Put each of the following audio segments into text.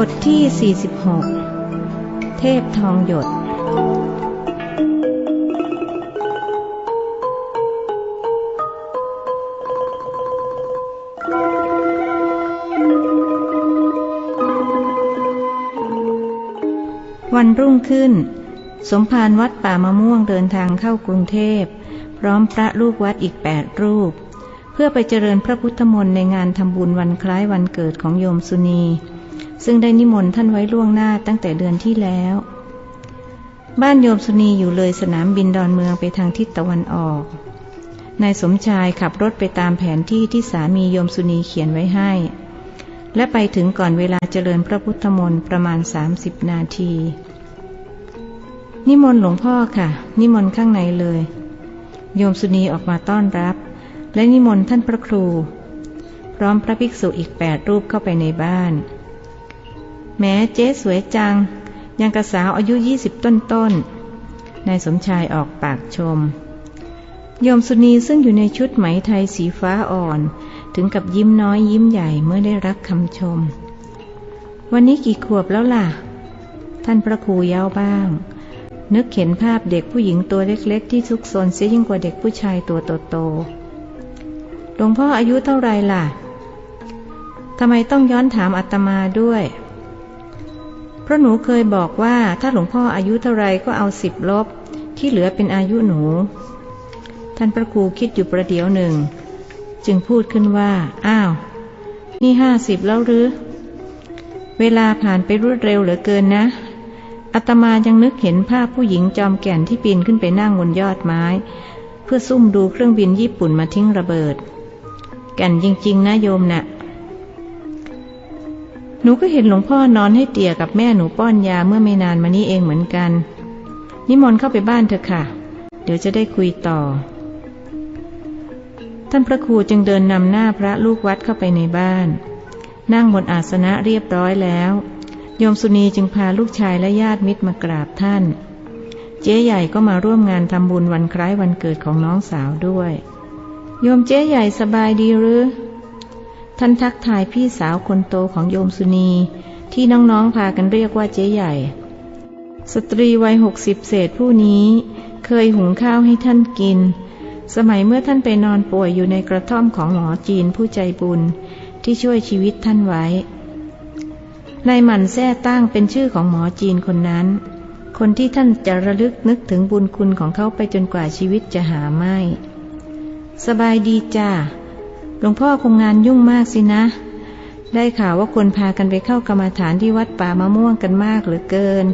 บทที่ 46 เทพทองหยด วันรุ่งขึ้น สมภารวัดป่ามะม่วงเดินทางเข้ากรุงเทพ พร้อมพระลูกวัดอีกแปดรูป เพื่อไปเจริญพระพุทธมนต์ในงานทำบุญวันคล้ายวันเกิดของโยมสุนี ซึ่งได้นิมนต์ท่านไว้ล่วงหน้าตั้งแต่เดือนที่แล้ว บ้านโยมสุนีอยู่เลยสนามบินดอนเมืองไปทางทิศตะวันออกนายสมชายขับรถไปตามแผนที่ที่สามีโยมสุนีเขียนไว้ให้ และไปถึงก่อนเวลาเจริญพระพุทธมนต์ประมาณ 30 นาที นิมนต์หลวงพ่อค่ะ นิมนต์ข้างในเลย โยมสุนีออกมาต้อนรับ และนิมนต์ท่านพระครู พร้อมพระภิกษุอีกแปดรูปเข้าไปในบ้าน แม้เจ๊สวยจัง ยังกระสาวอายุยี่สิบต้นต้นนายสมชายออกปากชม โยมสุนีซึ่งอยู่ในชุดไหมไทยสีฟ้าอ่อน ถึงกับยิ้มน้อยยิ้มใหญ่เมื่อได้รับคำชม วันนี้กี่ขวบแล้วล่ะ ท่านพระครูเย้าบ้าง นึกเห็นภาพเด็กผู้หญิงตัวเล็กๆ ที่ซุกซนเสียยิ่งกว่าเด็กผู้ชายตัวโตๆหลวงพ่ออายุเท่าไรล่ะทำไมต้องย้อนถามอาตมาด้วย เพราะหนูเคยบอกว่าถ้าหลวงพ่ออายุเท่าไรก็เอาสิบลบ ที่เหลือเป็นอายุหนู ท่านพระครูคิดอยู่ประเดี๋ยวหนึ่ง จึงพูดขึ้นว่า อ้าว นี่ห้าสิบแล้วหรือ เวลาผ่านไปรวดเร็วเหลือเกินนะอาตมายังนึกเห็นภาพผู้หญิงจอมแก่นที่ปีนขึ้นไปนั่งบนยอดไม้ เพื่อซุ่มดูเครื่องบินญี่ปุ่นมาทิ้งระเบิด แก่นจริง ๆนะโยมนะ่ะ นูก็เห็นหลวงพ่อนอนให้เตี่ยกับแม่หนูป้อนยาเมื่อไม่นานมานี้เองเหมือนกัน นิมนต์เข้าไปบ้านเถอะค่ะ เดี๋ยวจะได้คุยต่อ ท่านพระครูจึงเดินนำหน้าพระลูกวัดเข้าไปในบ้าน นั่งบนอาสนะเรียบร้อยแล้ว โยมสุนีจึงพาลูกชายและญาติมิตรมากราบท่าน เจ๊ใหญ่ก็มาร่วมงานทำบุญวันคล้ายวันเกิดของน้องสาวด้วย โยมเจ๊ใหญ่สบายดีหรือ ท่านทักทายพี่สาวคนโตของโยมสุนี ที่น้องๆพากันเรียกว่าเจ๊ใหญ่ สตรีวัยหกสิบเศษผู้นี้ เคยหุงข้าวให้ท่านกิน สมัยเมื่อท่านไปนอนป่วยอยู่ในกระท่อมของหมอจีนผู้ใจบุญ ที่ช่วยชีวิตท่านไว้นายหมันแท้ตั้งเป็นชื่อของหมอจีนคนนั้น คนที่ท่านจะระลึกนึกถึงบุญคุณของเขาไปจนกว่าชีวิตจะหาไม่ สบายดีจ้า หลวงพ่อคงงานยุ่งมากสินะ ได้ข่าวว่าคนพากันไปเข้ากรรมฐานที่วัดป่ามะม่วงกันมากเหลือเกิน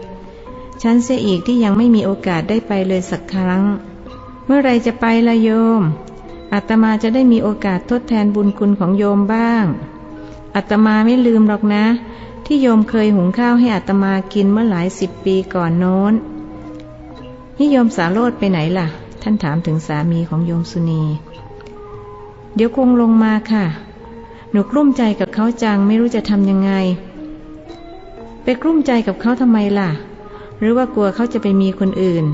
ฉันเสียอีกที่ยังไม่มีโอกาสได้ไปเลยสักครั้ง เมื่อไรจะไปละโยม อาตมาจะได้มีโอกาสทดแทนบุญคุณของโยมบ้าง อาตมาไม่ลืมหรอกนะ ที่โยมเคยหุงข้าวให้อัตมากินเมื่อหลายสิบปีก่อนโน้นนี่โยมสาโรดไปไหนล่ะ ท่านถามถึงสามีของโยมสุนี เดี๋ยวคงลงมาค่ะ หนูกลุ้มใจกับเขาจังไม่รู้จะทำยังไง ไปกลุ้มใจกับเขาทำไมล่ะ หรือว่ากลัวเขาจะไปมีคนอื่น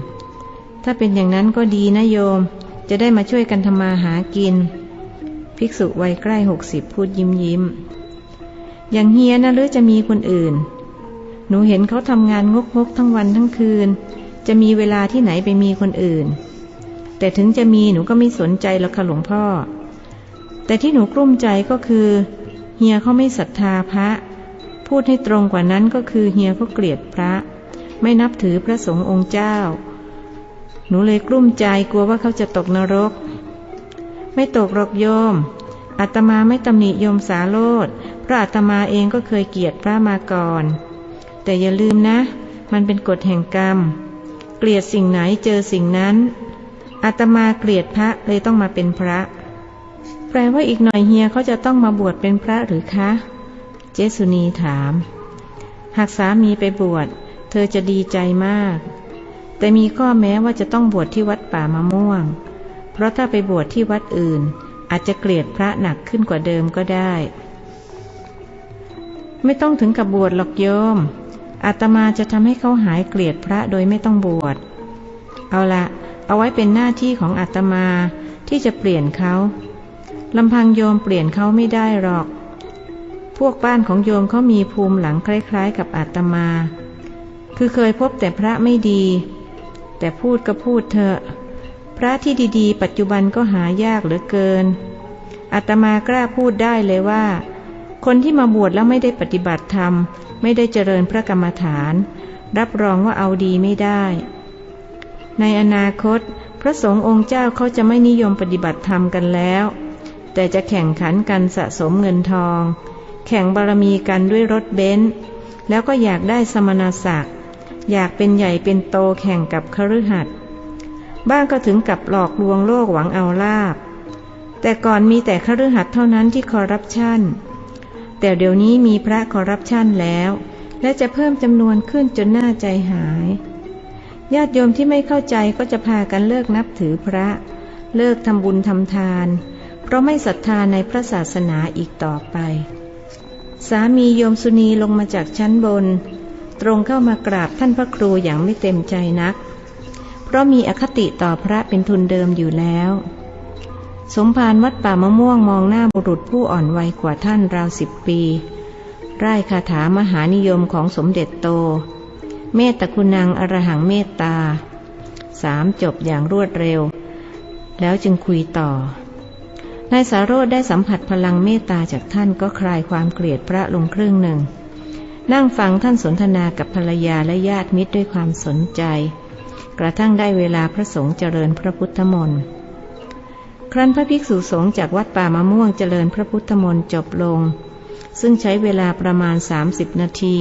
ถ้าเป็นอย่างนั้นก็ดีนะโยม จะได้มาช่วยกันทำมาหากิน ภิกษุวัยใกล้หกสิบพูดยิ้มยิ้ม อย่างเฮียนะหรือจะมีคนอื่น หนูเห็นเขาทำงานงกงกทั้งวันทั้งคืน จะมีเวลาที่ไหนไปมีคนอื่น แต่ถึงจะมีหนูก็ไม่สนใจหรอกค่ะหลวงพ่อ แต่ที่หนูกลุ้มใจก็คือ เฮียเขาไม่ศรัทธาพระ พูดให้ตรงกว่านั้นก็คือเฮียเขาเกลียดพระ ไม่นับถือพระสงฆ์องค์เจ้า หนูเลยกลุ้มใจกลัวว่าเขาจะตกนรก ไม่ตกหรอกโยมอาตมาไม่ตำหนิโยมสาโลดพระอาตมาเองก็เคยเกลียดพระมาก่อน แต่อย่าลืมนะ มันเป็นกฎแห่งกรรม เกลียดสิ่งไหนเจอสิ่งนั้นอาตมาเกลียดพระเลยต้องมาเป็นพระ แปลว่าอีกหน่อยเฮียเขาจะต้องมาบวชเป็นพระหรือคะ เจสุนีถาม หากสามีไปบวช เธอจะดีใจมาก แต่มีข้อแม้ว่าจะต้องบวชที่วัดป่ามะม่วง เพราะถ้าไปบวชที่วัดอื่น อาจจะเกลียดพระหนักขึ้นกว่าเดิมก็ได้ ไม่ต้องถึงกับบวชหรอกโยม อาตมาจะทำให้เขาหายเกลียดพระโดยไม่ต้องบวช เอาละเอาไว้เป็นหน้าที่ของอาตมาที่จะเปลี่ยนเขา ลำพังโยมเปลี่ยนเขาไม่ได้หรอก พวกบ้านของโยมเขามีภูมิหลังคล้ายๆ กับอาตมา คือเคยพบแต่พระไม่ดี แต่พูดก็พูดเถอะ พระที่ดีๆ ปัจจุบันก็หายากเหลือเกิน อาตมากล้าพูดได้เลยว่า คนที่มาบวชแล้วไม่ได้ปฏิบัติธรรม ไม่ได้เจริญพระกรรมฐาน รับรองว่าเอาดีไม่ได้ ในอนาคต พระสงฆ์องค์เจ้าเขาจะไม่นิยมปฏิบัติธรรมกันแล้ว แต่จะแข่งขันกันสะสมเงินทอง แข่งบารมีกันด้วยรถเบนซ์แล้วก็อยากได้สมณศักดิ์อยากเป็นใหญ่เป็นโตแข่งกับคฤหัสถ์บ้างก็ถึงกับหลอกลวงโลกหวังเอาลาบ แต่ก่อนมีแต่คฤหัสถ์เท่านั้นที่คอร์รัปชันแต่เดี๋ยวนี้มีพระคอร์รัปชันแล้ว และจะเพิ่มจำนวนขึ้นจนน่าใจหาย ญาติโยมที่ไม่เข้าใจก็จะพากันเลิกนับถือพระ เลิกทำบุญทำทาน เพราะไม่ศรัทธาในพระศาสนาอีกต่อไป สามีโยมสุนีลงมาจากชั้นบน ตรงเข้ามากราบท่านพระครูอย่างไม่เต็มใจนัก เพราะมีอคติต่อพระเป็นทุนเดิมอยู่แล้ว สมภารวัดป่ามะม่วงมองหน้าบุรุษผู้อ่อนวัยกว่าท่านราวสิบปีไร่ายคาถามหานิยมของสมเด็จโต เมตตาคุณังอรหังเมตตาสามจบอย่างรวดเร็ว แล้วจึงคุยต่อ นายสารโรธได้สัมผัสพลังเมตตาจากท่านก็คลายความเกลียดพระลงครึ่งหนึ่ง นั่งฟังท่านสนทนากับภรรยาและญาติมิตรด้วยความสนใจ กระทั่งได้เวลาพระสงฆ์เจริญพระพุทธมนต์ครั้นพระภิกษุสงฆ์จากวัดป่ามะม่วงเจริญพระพุทธมนต์จบลง ซึ่งใช้เวลาประมาณ 30 นาที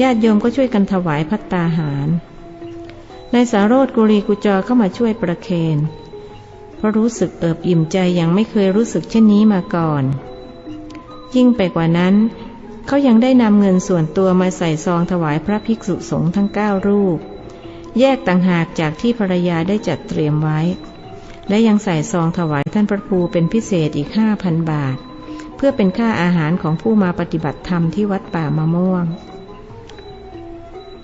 ญาติโยมก็ช่วยกันถวายพัตตาหารนายสารโรธกุรีกุจอเข้ามาช่วยประเคน เพราะรู้สึกเอิบอิ่มใจอย่างไม่เคยรู้สึกเช่นนี้มาก่อน ยิ่งไปกว่านั้น เขายังได้นำเงินส่วนตัวมาใส่ซองถวายพระภิกษุสงฆ์ทั้งเก้ารูป แยกต่างหากจากที่ภรรยาได้จัดเตรียมไว้ และยังใส่ซองถวายท่านพระครูเป็นพิเศษอีกห้าพันบาท เพื่อเป็นค่าอาหารของผู้มาปฏิบัติธรรมที่วัดป่ามะม่วง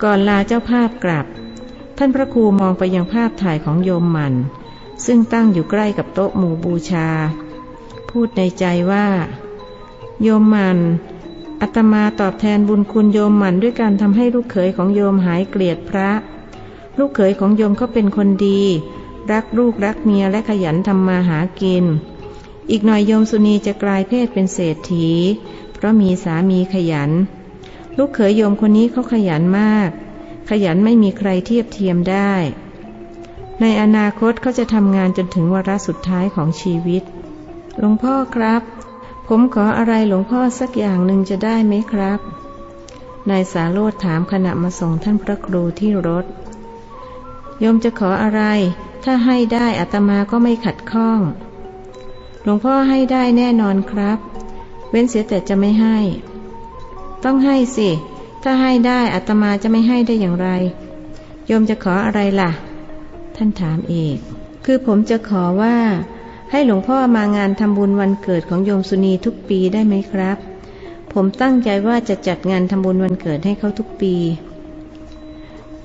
ก่อนลาเจ้าภาพกลับท่านพระครูมองไปยังภาพถ่ายของโยมมัน ซึ่งตั้งอยู่ใกล้กับโต๊ะหมู่บูชา พูดในใจว่า โยมมันอาตมาตอบแทนบุญคุณโยมมันด้วยการทำให้ลูกเขยของโยมหายเกลียดพระ ลูกเขยของโยมเขาเป็นคนดี รักลูกรักเมียและขยันทำมาหากิน อีกหน่อยโยมสุนีจะกลายเพศเป็นเศรษฐี เพราะมีสามีขยัน ลูกเขยโยมคนนี้เขาขยันมาก ขยันไม่มีใครเทียบเทียมได้ ในอนาคตเขาจะทำงานจนถึงวาระสุดท้ายของชีวิต หลวงพ่อครับ ผมขออะไรหลวงพ่อสักอย่างหนึ่งจะได้ไหมครับ นายสาโรธถามขณะมาส่งท่านพระครูที่รถ โยมจะขออะไร ถ้าให้ได้อาตมาก็ไม่ขัดข้อง หลวงพ่อให้ได้แน่นอนครับ เว้นเสียแต่จะไม่ให้ ต้องให้สิ ถ้าให้ได้อาตมาจะไม่ให้ได้อย่างไร โยมจะขออะไรล่ะ ท่านถามเอกคือผมจะขอว่า ให้หลวงพ่อมางานทำบุญวันเกิดของโยมสุนีทุกปีได้ไหมครับ ผมตั้งใจว่าจะจัดงานทำบุญวันเกิดให้เขาทุกปี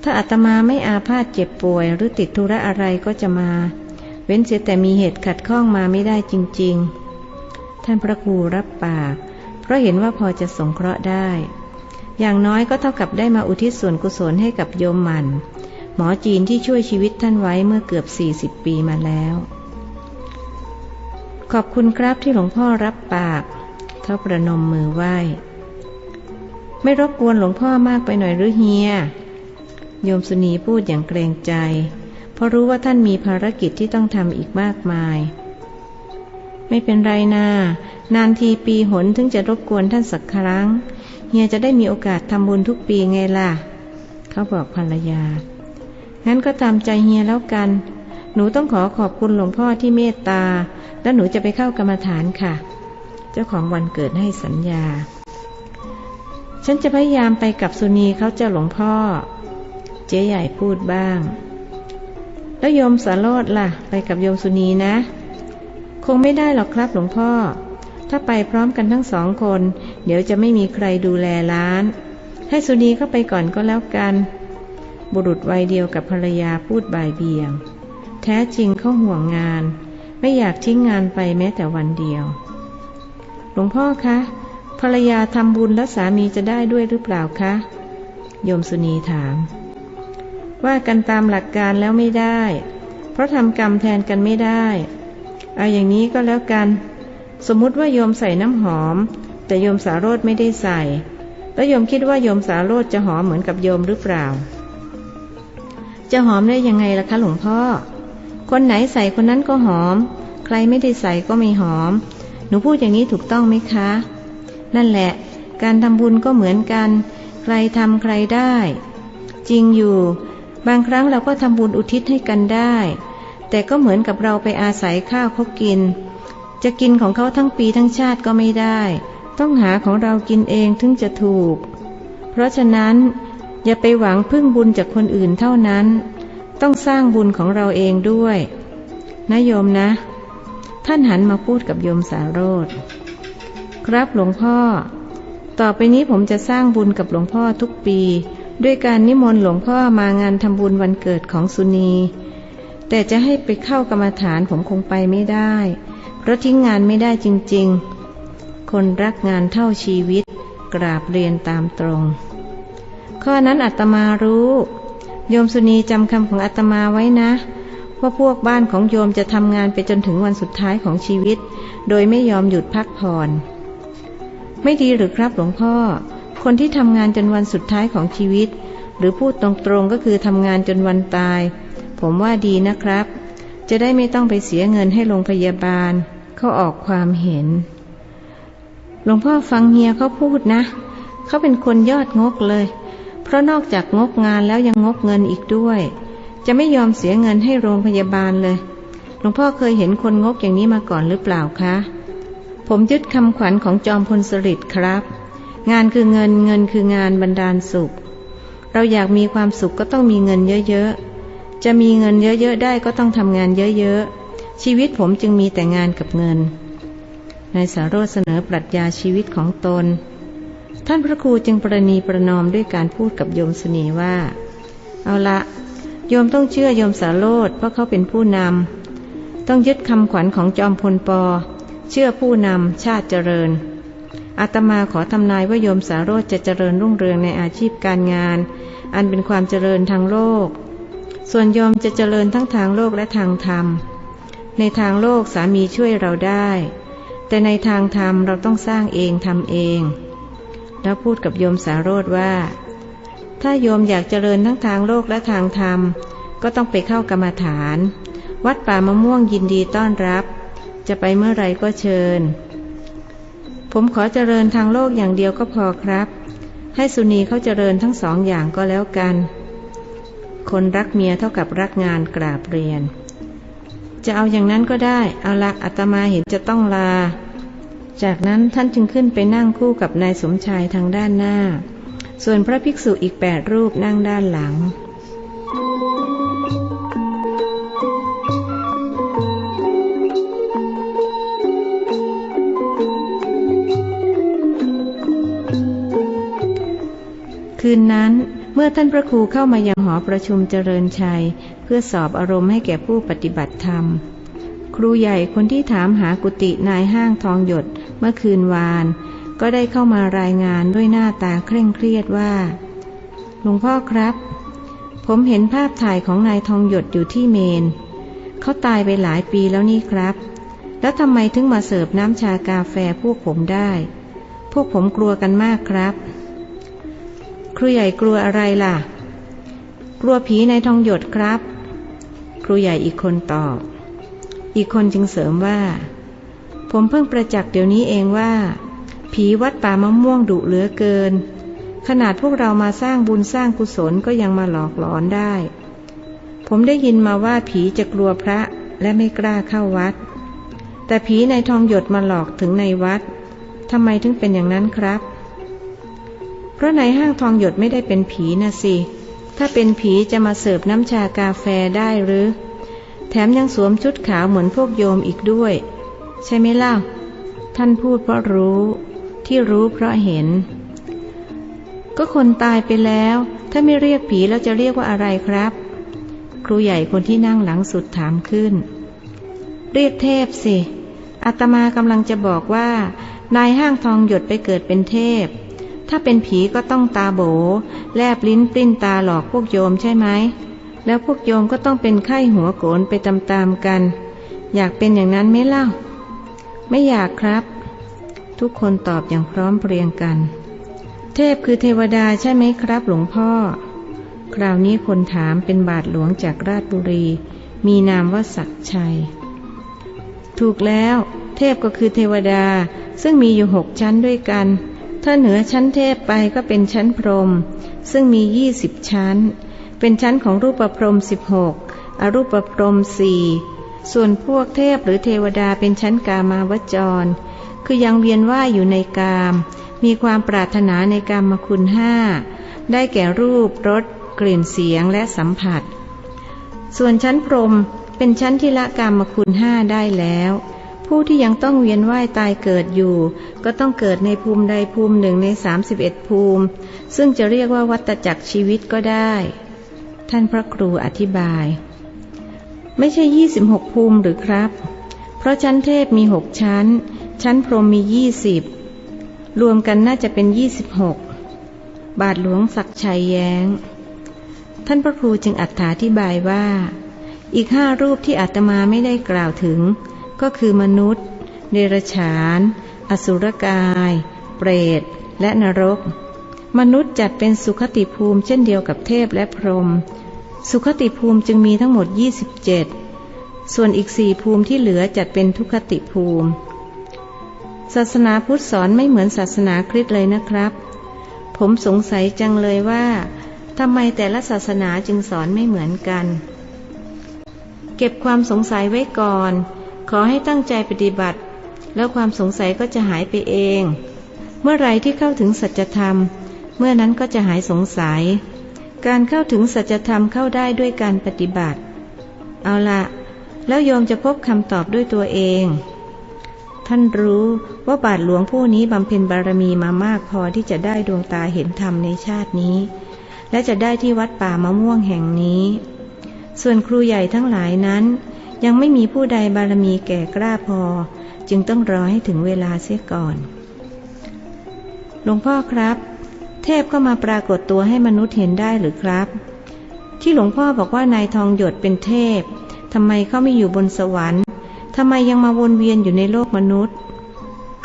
ถ้าอาตมาไม่อาพาธเจ็บป่วยหรือติดธุระอะไรก็จะมา เว้นเสียแต่มีเหตุขัดข้องมาไม่ได้จริง ๆ ท่านพระครูรับปาก เพราะเห็นว่าพอจะสงเคราะห์ได้ อย่างน้อยก็เท่ากับได้มาอุทิศส่วนกุศลให้กับโยมหมัน หมอจีนที่ช่วยชีวิตท่านไว้เมื่อเกือบ 40 ปีมาแล้ว ขอบคุณครับที่หลวงพ่อรับปากเท่าประนมมือไหว้ ไม่รบกวนหลวงพ่อมากไปหน่อยหรือเฮีย โยมสุนีพูดอย่างเกรงใจ เพราะรู้ว่าท่านมีภารกิจที่ต้องทำอีกมากมาย ไม่เป็นไรนา นานทีปีหนถึงจะรบกวนท่านสักครั้ง เฮียจะได้มีโอกาสทำบุญทุกปีไงล่ะ เขาบอกภรรยา งั้นก็ตามใจเฮียแล้วกัน หนูต้องขอขอบคุณหลวงพ่อที่เมตตา แล้วหนูจะไปเข้ากรรมฐานค่ะ เจ้าของวันเกิดให้สัญญา ฉันจะพยายามไปกับสุนีเขาเจ้าหลวงพ่อ เจ๊ใหญ่พูดบ้าง แล้วโยมสารโลดล่ะ ไปกับโยมสุนีนะ คงไม่ได้หรอกครับหลวงพ่อ ถ้าไปพร้อมกันทั้งสองคน เดี๋ยวจะไม่มีใครดูแลร้าน ให้สุนีเข้าไปก่อนก็แล้วกัน บุรุษวัยเดียวกับภรรยาพูดบ่ายเบี่ยง แท้จริงเขาห่วงงาน ไม่อยากทิ้งงานไปแม้แต่วันเดียว หลวงพ่อคะ ภรรยาทำบุญแล้วสามีจะได้ด้วยหรือเปล่าคะ โยมสุนีถาม ว่ากันตามหลักการแล้วไม่ได้ เพราะทำกรรมแทนกันไม่ได้ เอาอย่างนี้ก็แล้วกัน สมมุติว่าโยมใส่น้ำหอม แต่โยมสาโรธไม่ได้ใส่ แล้วโยมคิดว่าโยมสาโรธจะหอมเหมือนกับโยมหรือเปล่า จะหอมได้ยังไงล่ะคะหลวงพ่อ คนไหนใส่คนนั้นก็หอม ใครไม่ได้ใส่ก็ไม่หอม หนูพูดอย่างนี้ถูกต้องไหมคะ นั่นแหละ การทำบุญก็เหมือนกัน ใครทำใครได้ จริงอยู่ บางครั้งเราก็ทำบุญอุทิศให้กันได้ แต่ก็เหมือนกับเราไปอาศัยข้าวเขากิน จะกินของเขาทั้งปีทั้งชาติก็ไม่ได้ ต้องหาของเรากินเองถึงจะถูก เพราะฉะนั้น อย่าไปหวังพึ่งบุญจากคนอื่นเท่านั้น ต้องสร้างบุญของเราเองด้วยนะโยมนะ ท่านหันมาพูดกับโยมสาโรธครับหลวงพ่อ ต่อไปนี้ผมจะสร้างบุญกับหลวงพ่อทุกปี ด้วยการนิมนต์หลวงพ่อมางานทำบุญวันเกิดของสุนี แต่จะให้ไปเข้ากรรมฐานผมคงไปไม่ได้ เพราะทิ้งงานไม่ได้จริง ๆ คนรักงานเท่าชีวิต กราบเรียนตามตรง ข้อนั้นอาตมารู้ โยมสุนีจำคำของอาตมาไว้นะ ว่าพวกบ้านของโยมจะทำงานไปจนถึงวันสุดท้ายของชีวิต โดยไม่ยอมหยุดพักผ่อน ไม่ดีหรือครับหลวงพ่อ คนที่ทำงานจนวันสุดท้ายของชีวิต หรือพูดตรงๆก็คือทำงานจนวันตาย ผมว่าดีนะครับ จะได้ไม่ต้องไปเสียเงินให้โรงพยาบาลเขาออกความเห็นหลวงพ่อฟังเฮียเขาพูดนะ เขาเป็นคนยอดงกเลย ราะนอกจากงกงานแล้วยังงกเงินอีกด้วย จะไม่ยอมเสียเงินให้โรงพยาบาลเลย หลวงพ่อเคยเห็นคนงกอย่างนี้มาก่อนหรือเปล่าคะ ผมยึดคำขวัญของจอมพลสฤษดิ์ครับ งานคือเงินเงินคืองานบรรดาลสุข เราอยากมีความสุขก็ต้องมีเงินเยอะๆ จะมีเงินเยอะๆได้ก็ต้องทำงานเยอะๆ ชีวิตผมจึงมีแต่งานกับเงิน นายสารโรเสนอปรัชญาชีวิตของตน ท่านพระครูจึงประนีประนอมด้วยการพูดกับโยมสนีว่า เอาละโยมต้องเชื่อโยมสารโรธเพราะเขาเป็นผู้นำต้องยึดคำขวัญของจอมพลปอ เชื่อผู้นำชาติเจริญอาตมาขอทำนายว่าโยมสารโรธจะเจริญรุ่งเรืองในอาชีพการงาน อันเป็นความเจริญทางโลก ส่วนโยมจะเจริญทั้งทางโลกและทางธรรม ในทางโลกสามีช่วยเราได้ แต่ในทางธรรมเราต้องสร้างเองทำเอง แล้วพูดกับโยมสาโรธว่า ถ้าโยมอยากเจริญทั้งทางโลกและทางธรรม ก็ต้องไปเข้ากรรมฐาน วัดป่ามะม่วงยินดีต้อนรับ จะไปเมื่อไรก็เชิญ ผมขอเจริญทางโลกอย่างเดียวก็พอครับ ให้สุนีเขาเจริญทั้งสองอย่างก็แล้วกัน คนรักเมียเท่ากับรักงานกราบเรียน จะเอาอย่างนั้นก็ได้ เอาละอาตมาเห็นจะต้องลา จากนั้นท่านจึงขึ้นไปนั่งคู่กับนายสมชายทางด้านหน้า ส่วนพระภิกษุอีกแปดรูปนั่งด้านหลัง คืนนั้นเมื่อท่านพระครูเข้ามายังหอประชุมเจริญชัย เพื่อสอบอารมณ์ให้แก่ผู้ปฏิบัติธรรม ครูใหญ่คนที่ถามหากุฏินายห้างทองหยด เมื่อคืนวาน ก็ได้เข้ามารายงานด้วยหน้าตาเคร่งเครียดว่าหลวงพ่อครับ ผมเห็นภาพถ่ายของนายทองหยดอยู่ที่เมน เขาตายไปหลายปีแล้วนี่ครับ แล้วทำไมถึงมาเสิร์ฟน้ำชากาแฟพวกผมได้ พวกผมกลัวกันมากครับ ครูใหญ่กลัวอะไรล่ะ กลัวผีในทองหยดครับ ครูใหญ่อีกคนตอบ อีกคนจึงเสริมว่า ผมเพิ่งประจักษ์เดี๋ยวนี้เองว่า ผีวัดป่ามะม่วงดุเหลือเกิน ขนาดพวกเรามาสร้างบุญสร้างกุศลก็ยังมาหลอกหลอนได้ ผมได้ยินมาว่าผีจะกลัวพระและไม่กล้าเข้าวัด แต่ผีในทองหยดมาหลอกถึงในวัดทำไมถึงเป็นอย่างนั้นครับ เพราะในห้างทองหยดไม่ได้เป็นผีนะสิ ถ้าเป็นผีจะมาเสิร์ฟน้ำชากาแฟได้หรือ แถมยังสวมชุดขาวเหมือนพวกโยมอีกด้วย ใช่ไหมล่ะท่านพูดเพราะรู้ ที่รู้เพราะเห็น ก็คนตายไปแล้ว ถ้าไม่เรียกผีแล้วจะเรียกว่าอะไรครับ ครูใหญ่คนที่นั่งหลังสุดถามขึ้น เรียกเทพสิอาตมากำลังจะบอกว่า นายห้างทองหยดไปเกิดเป็นเทพ ถ้าเป็นผีก็ต้องตาโบ แลบลิ้นปลิ้นตาหลอกพวกโยมใช่ไหม แล้วพวกโยมก็ต้องเป็นไข้หัวโกนไปตามๆกัน อยากเป็นอย่างนั้นไหมเล่า ไม่อยากครับ ทุกคนตอบอย่างพร้อมเพรียงกัน เทพคือเทวดาใช่ไหมครับหลวงพ่อ คราวนี้คนถามเป็นบาทหลวงจากราชบุรี มีนามว่าศักชัย ถูกแล้ว เทพก็คือเทวดาซึ่งมีอยู่หกชั้นด้วยกัน ถ้าเหนือชั้นเทพไปก็เป็นชั้นพรหมซึ่งมียี่สิบชั้น เป็นชั้นของรูปประพรมสิบหกอรูปประพรมสี่ ส่วนพวกเทพหรือเทวดาเป็นชั้นกามาวจร คือยังเวียนว่ายอยู่ในกาม มีความปรารถนาในกามคุณห้า ได้แก่รูปรสกลิ่นเสียงและสัมผัส ส่วนชั้นพรหมเป็นชั้นที่ละกามคุณห้าได้แล้ว ผู้ที่ยังต้องเวียนว่ายตายเกิดอยู่ ก็ต้องเกิดในภูมิใดภูมิหนึ่งใน 31 ภูมิ ซึ่งจะเรียกว่าวัตจักรชีวิตก็ได้ ท่านพระครูอธิบาย ไม่ใช่26ภูมิหรือครับ เพราะชั้นเทพมีหกชั้น ชั้นพรหมมี20รวมกันน่าจะเป็น26บหกบาทหลวงศักชัยแย้ง ท่านพระครูจึงอัถาธิบายว่า อีกห้ารูปที่อาตมาไม่ได้กล่าวถึง ก็คือมนุษย์ เดรฉาน อสุรกาย เปรต และนรก มนุษย์จัดเป็นสุขติภูมิเช่นเดียวกับเทพและพรหม สุขติภูมิจึงมีทั้งหมด 27 ส่วนอีกสี่ภูมิที่เหลือจัดเป็นทุคติภูมิ ศาสนาพุทธสอนไม่เหมือนศาสนาคริสต์เลยนะครับ ผมสงสัยจังเลยว่าทำไมแต่ละศาสนาจึงสอนไม่เหมือนกัน เก็บความสงสัยไว้ก่อน ขอให้ตั้งใจปฏิบัติ แล้วความสงสัยก็จะหายไปเอง เมื่อไรที่เข้าถึงสัจธรรม เมื่อนั้นก็จะหายสงสัย การเข้าถึงสัจธรรมเข้าได้ด้วยการปฏิบัติ เอาละแล้วโยมจะพบคำตอบด้วยตัวเอง ท่านรู้ว่าบาทหลวงผู้นี้บำเพ็ญบารมีมามากพอที่จะได้ดวงตาเห็นธรรมในชาตินี้ และจะได้ที่วัดป่ามะม่วงแห่งนี้ ส่วนครูใหญ่ทั้งหลายนั้น ยังไม่มีผู้ใดบารมีแก่กล้าพอ จึงต้องรอให้ถึงเวลาเสียก่อนหลวงพ่อครับ เทพก็มาปรากฏตัวให้มนุษย์เห็นได้หรือครับ ที่หลวงพ่อบอกว่านายทองหยดเป็นเทพทำไมเขาไม่อยู่บนสวรรค์ทำไมยังมาวนเวียนอยู่ในโลกมนุษย์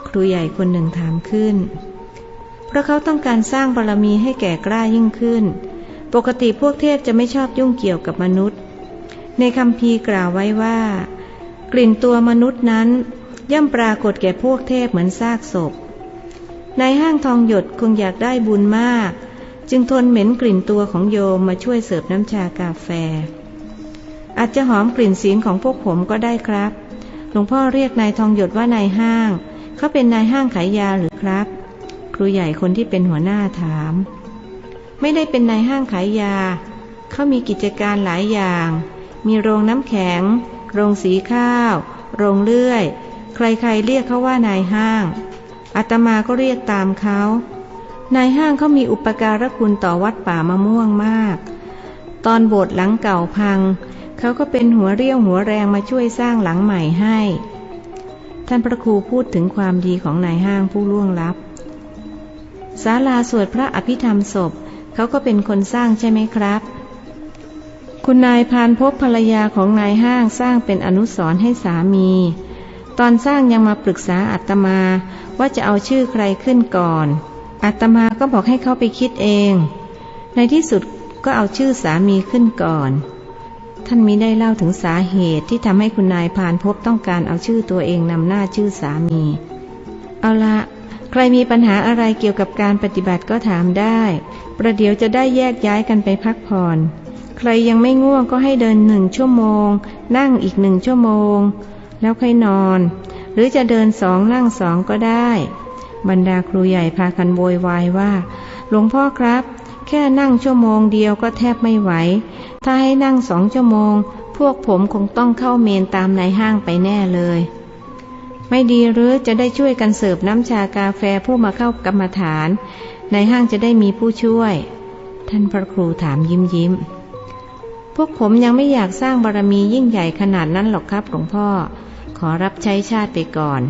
ครูใหญ่คนหนึ่งถามขึ้น เพราะเขาต้องการสร้างบารมีให้แก่กล้ายิ่งขึ้น ปกติพวกเทพจะไม่ชอบยุ่งเกี่ยวกับมนุษย์ ในคำพีกล่าวไว้ว่า กลิ่นตัวมนุษย์นั้น ย่อมปรากฏแก่พวกเทพเหมือนซากศพ ในห้างทองหยดคงอยากได้บุญมาก จึงทนเหม็นกลิ่นตัวของโยมมาช่วยเสิร์ฟน้ำชากาแฟ อาจจะหอมกลิ่นเสียงของพวกผมก็ได้ครับ หลวงพ่อเรียกนายทองหยดว่านายห้าง เขาเป็นนายห้างขายยาหรือครับ ครูใหญ่คนที่เป็นหัวหน้าถาม ไม่ได้เป็นนายห้างขายยา เขามีกิจการหลายอย่าง มีโรงน้ำแข็ง โรงสีข้าว โรงเลื่อย ใครๆเรียกเขาว่านายห้าง อาตมาก็เรียกตามเขา นายห้างเขามีอุปการะคุณต่อวัดป่ามะม่วงมาก ตอนโบสถ์หลังเก่าพัง เขาก็เป็นหัวเรี่ยวหัวแรงมาช่วยสร้างหลังใหม่ให้ ท่านพระครูพูดถึงความดีของนายห้างผู้ล่วงลับศาลาสวดพระอภิธรรมศพ เขาก็เป็นคนสร้างใช่ไหมครับ คุณนายพานพบภรรยาของนายห้างสร้างเป็นอนุสรณ์ให้สามี ตอนสร้างยังมาปรึกษาอาตมาว่าจะเอาชื่อใครขึ้นก่อนอาตมาก็บอกให้เขาไปคิดเอง ในที่สุดก็เอาชื่อสามีขึ้นก่อน ท่านมิได้เล่าถึงสาเหตุที่ทำให้คุณนายพานพบต้องการเอาชื่อตัวเองนำหน้าชื่อสามี เอาละใครมีปัญหาอะไรเกี่ยวกับการปฏิบัติก็ถามได้ ประเดี๋ยวจะได้แยกย้ายกันไปพักผ่อน ใครยังไม่ง่วงก็ให้เดินหนึ่งชั่วโมง นั่งอีกหนึ่งชั่วโมง แล้วค่อยนอน หรือจะเดินสองนั่งสองก็ได้ บรรดาครูใหญ่พากันโวยวายว่า หลวงพ่อครับ แค่นั่งชั่วโมงเดียวก็แทบไม่ไหว ถ้าให้นั่งสองชั่วโมง พวกผมคงต้องเข้าเมนตามนายห้างไปแน่เลย ไม่ดีหรือจะได้ช่วยกันเสิร์ฟน้ำชากาแฟผู้มาเข้ากรรมฐาน ในห้างจะได้มีผู้ช่วย ท่านพระครูถามยิ้มยิ้ม พวกผมยังไม่อยากสร้างบารมียิ่งใหญ่ขนาดนั้นหรอกครับหลวงพ่อ ขอรับใช้ชาติไปก่อน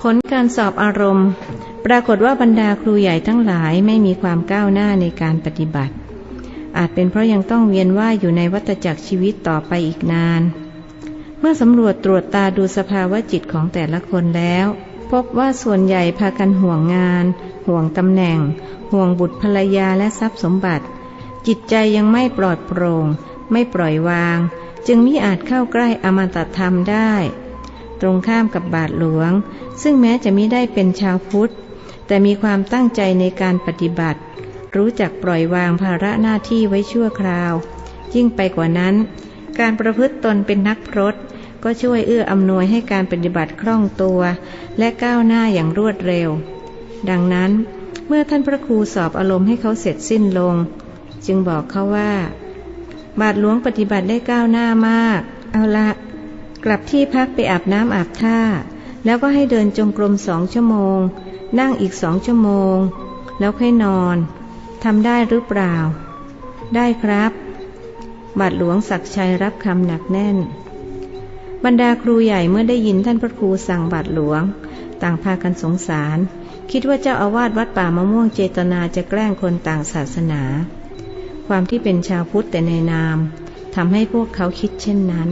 ผลการสอบอารมณ์ ปรากฏว่าบรรดาครูใหญ่ทั้งหลายไม่มีความก้าวหน้าในการปฏิบัติ อาจเป็นเพราะยังต้องเวียนว่ายอยู่ในวัฏจักรชีวิตต่อไปอีกนาน เมื่อสำรวจตรวจตาดูสภาวะจิตของแต่ละคนแล้ว พบว่าส่วนใหญ่พากันห่วงงาน ห่วงตำแหน่ง ห่วงบุตรภรรยาและทรัพย์สมบัติ จิตใจยังไม่ปลอดโปร่ง ไม่ปล่อยวาง จึงมิอาจเข้าใกล้อมตะธรรมได้ ตรงข้ามกับบาทหลวง ซึ่งแม้จะมิได้เป็นชาวพุทธ แต่มีความตั้งใจในการปฏิบัติ รู้จักปล่อยวางภาระหน้าที่ไว้ชั่วคราว ยิ่งไปกว่านั้น การประพฤติตนเป็นนักพรตก็ช่วยเอื้ออำนวยให้การปฏิบัติคล่องตัว และก้าวหน้าอย่างรวดเร็ว ดังนั้น เมื่อท่านพระครูสอบอารมณ์ให้เขาเสร็จสิ้นลง จึงบอกเขาว่า บาทหลวงปฏิบัติได้ก้าวหน้ามาก เอาละ กลับที่พักไปอาบน้ำอาบท่า แล้วก็ให้เดินจงกรมสองชั่วโมง นั่งอีกสองชั่วโมง แล้วค่อยนอนทำได้หรือเปล่า ได้ครับ บาทหลวงศักชัยรับคำหนักแน่น บรรดาครูใหญ่เมื่อได้ยินท่านพระครูสั่งบาทหลวง ต่างพากันสงสาร คิดว่าเจ้าอาวาสวัดป่ามะม่วงเจตนาจะแกล้งคนต่างศาสนา ความที่เป็นชาวพุทธแต่ในนามทำให้พวกเขาคิดเช่นนั้น